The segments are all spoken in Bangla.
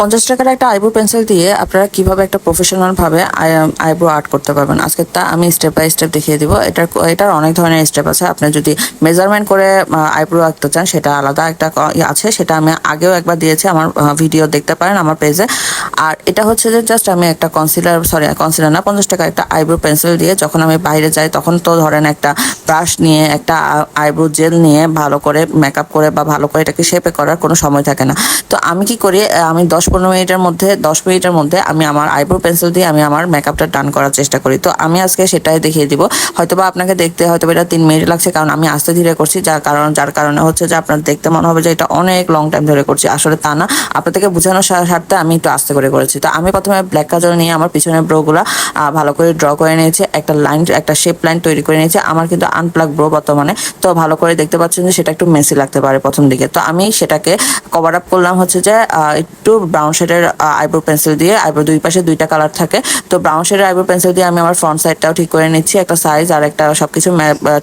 পঞ্চাশ টাকার একটা আইব্রো পেন্সিল দিয়ে আপনারা কীভাবে একটা প্রফেশনাল ভাবে আইব্রো আর্ট করতে পারবেন। আজকে তা আমি স্টেপ বাই স্টেপ দেখিয়ে দিব। এটার এটার অনেক ধরনের স্টেপ আছে। আপনি যদি মেজারমেন্ট করে আইব্রো আঁকতে চান, সেটা আলাদা একটা আছে। সেটা আমি আগেও একবার দিয়েছি। আমার ভিডিও দেখতে পারেন আমার পেজে আর এটা হচ্ছে যে জাস্ট আমি একটা কনসিলার সরি কনসিলার না, পঞ্চাশ টাকা একটা আইব্রো পেন্সিল দিয়ে যখন আমি বাইরে যাই, তখন তো ধরেন একটা ব্রাশ নিয়ে, একটা আইব্রো জেল নিয়ে ভালো করে মেকআপ করে বা ভালো করে এটাকে শেপে করার কোনো সময় থাকে না। তো আমি কি করি আমি দশ পনেরো মিনিটের মধ্যে, দশ মিনিটের মধ্যে আমি আমার আইব্রো পেন্সিল দিয়ে আমি আমার মেকআপটা ডান করার চেষ্টা করি। তো আমি আজকে সেটাই দেখিয়ে দিব। হয়তোবা আপনাকে দেখতে হয়তো এটা তিন মিনিট লাগছে, কারণ আমি আস্তে ধীরে করছি, যার কারণ যার কারণে হচ্ছে যে আপনার দেখতে মনে হবে যে এটা অনেক লং টাইম ধরে করছি। আসলে তা না। আপনাদেরকে বোঝানোর স্বার্থে আমি একটু আস্তে করে করেছি। তো আমি প্রথমে ব্ল্যাক কাজল নিয়ে আমার পিছনের ব্রোগুলো ভালো করে ড্র করে নিয়েছি। একটা লাইন একটা শেপ লাইন তৈরি করে নিয়েছি। আমার কিন্তু আনপ্লাগ ব্রো বর্তমানে। তো ভালো করে দেখতে পাচ্ছেন যে সেটা একটু মেসি লাগতে পারে প্রথম দিকে। তো আমি সেটাকে কভার আপ করলাম হচ্ছে যে একটু ব্রাউন শেডের আইব্রো পেন্সিল দিয়ে আইব্রো দুই পাশে দুইটা কালার থাকে। তো ব্রাউন শেডের আইব্রো পেন্সিল দিয়ে আমি আমার ফ্রন্ট সাইডটাও ঠিক করে নিচ্ছি, একটা সাইজ আর একটা সবকিছু কিছু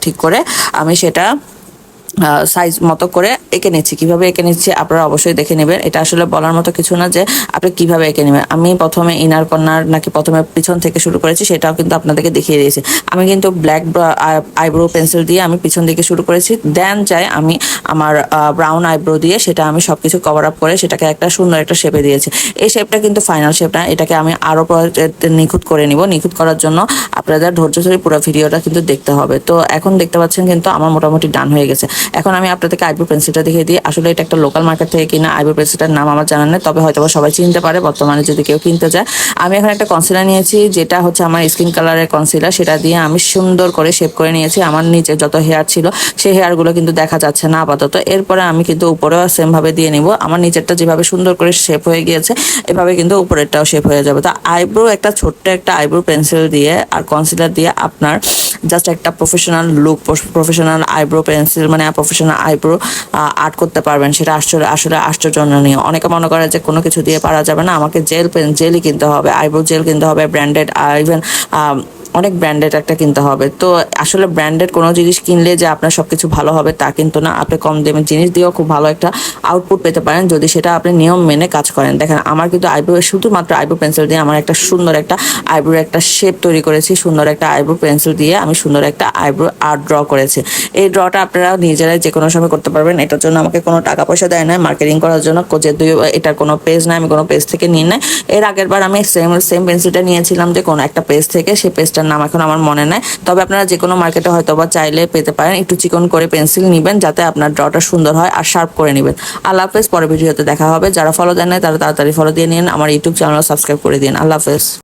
ঠিক করে আমি সেটা সাইজ মতো করে এঁকে নিচ্ছি। কীভাবে এঁকে নিচ্ছি আপনারা অবশ্যই দেখে নেবেন। এটা আসলে বলার মতো কিছু না যে আপনি কীভাবে এঁকে নেবেন। আমি প্রথমে ইনার কর্নার নাকি প্রথমে পিছন থেকে শুরু করেছি, সেটাও কিন্তু আপনাদেরকে দেখিয়ে দিয়েছি। আমি কিন্তু ব্ল্যাক আইব্রো পেন্সিল দিয়ে আমি পিছন দিকে শুরু করেছি। দেন যাই আমি আমার ব্রাউন আইব্রো দিয়ে সেটা আমি সব কিছু কভার আপ করে সেটাকে একটা সুন্দর একটা শেপে দিয়েছি। এই শেপটা কিন্তু ফাইনাল শেপ না, এটাকে আমি আরও নিখুঁত করে নিব। নিখুঁত করার জন্য আপনাদের ধৈর্য ধরে পুরো ভিডিওটা কিন্তু দেখতে হবে। তো এখন দেখতে পাচ্ছেন কিন্তু আমার মোটামুটি ডান হয়ে গেছে। এখন আমি আপনাদেরকে আইব্রো পেন্সিলটা দেখিয়ে দিই। আসলে এটা একটা লোকাল মার্কেট থেকে কিনা আইব্রো পেন্সিলটার নাম আমার জানা নেই, তবে হয়তো সবাই চিনতে পারে, বর্তমানে যদি কেউ কিনতে যায় আমি এখন একটা কনসিলার নিয়েছি, যেটা হচ্ছে আমার স্কিন কালারের কনসিলার সেটা দিয়ে আমি সুন্দর করে শেপ করে নিয়েছি। আমার নিচে যত হেয়ার ছিল, সেই হেয়ারগুলো কিন্তু দেখা যাচ্ছে না আপাতত। এরপরে আমি কিন্তু উপরেও সেমভাবে দিয়ে নিব। আমার নিচেরটা যেভাবে সুন্দর করে শেপ হয়ে গিয়েছে, এভাবে কিন্তু উপরেরটাও শেপ হয়ে যাবে। তো আইব্রো, একটা ছোট্ট একটা আইব্রো পেন্সিল দিয়ে আর কনসিলার দিয়ে আপনার জাস্ট একটা professional look professional eyebrow pencil মানে প্রফেশনাল আইব্রো আর্ট করতে পারবেন। সেটা আসলে আসলে আশ্চর্যজনীয় অনেকে মনে করে যে কোনো কিছু দিয়ে পারা যাবে না। আমাকে জেল পেন জেলই কিনতে হবে আইব্রো জেল কিনতে হবে ব্র্যান্ডেড ইভেন অনেক ব্র্যান্ডেড একটা কিনতে হবে। তো আসলে ব্র্যান্ডেড কোনো জিনিস কিনলে যে আপনার সব কিছু ভালো হবে তা কিন্তু না। আপনি কম দামের জিনিস দিয়েও খুব ভালো একটা আউটপুট পেতে পারেন। যদি সেটা আপনি নিয়ম মেনে কাজ করেন। দেখেন, আমার কিন্তু আইব্রো শুধুমাত্র আইব্রো পেন্সিল দিয়ে আমার একটা সুন্দর একটা আইব্রোর একটা শেপ তৈরি করেছি। সুন্দর একটা আইব্রো পেন্সিল দিয়ে আমি সুন্দর একটা আইব্রো আর্ট ড্র করেছি। এই ড্রটা আপনারা নিজেরাই যে কোনো সময় করতে পারবেন। এটার জন্য আমাকে কোনো টাকা পয়সা দেয় না মার্কেটিং করার জন্য যেহেতু এটার কোনো পেজ না আমি কোনো পেজ থেকে নিই না এর আগের বার আমি সেম সেম পেন্সিলটা নিয়েছিলাম যে কোনো একটা পেজ থেকে। সেই পেজটার নাম এখন আমার মনে নাই। তবে আপনারা যে কোনো মার্কেটে হয়তো বা চাইলে পেতে পারেন। একটু চিকন করে পেন্সিল নেবেন যাতে আপনার ড্রটা সুন্দর হয় আর শার্প করে নেবেন। আল্লাহ হাফেজ পরে ভিডিওতে দেখা হবে। যারা ফলো দেন তারা তাড়াতাড়ি ফলো দিয়ে নিন। আমার ইউটিউব চ্যানেল সাবস্ক্রাইব করে দিন। আল্লাহ হাফেজ।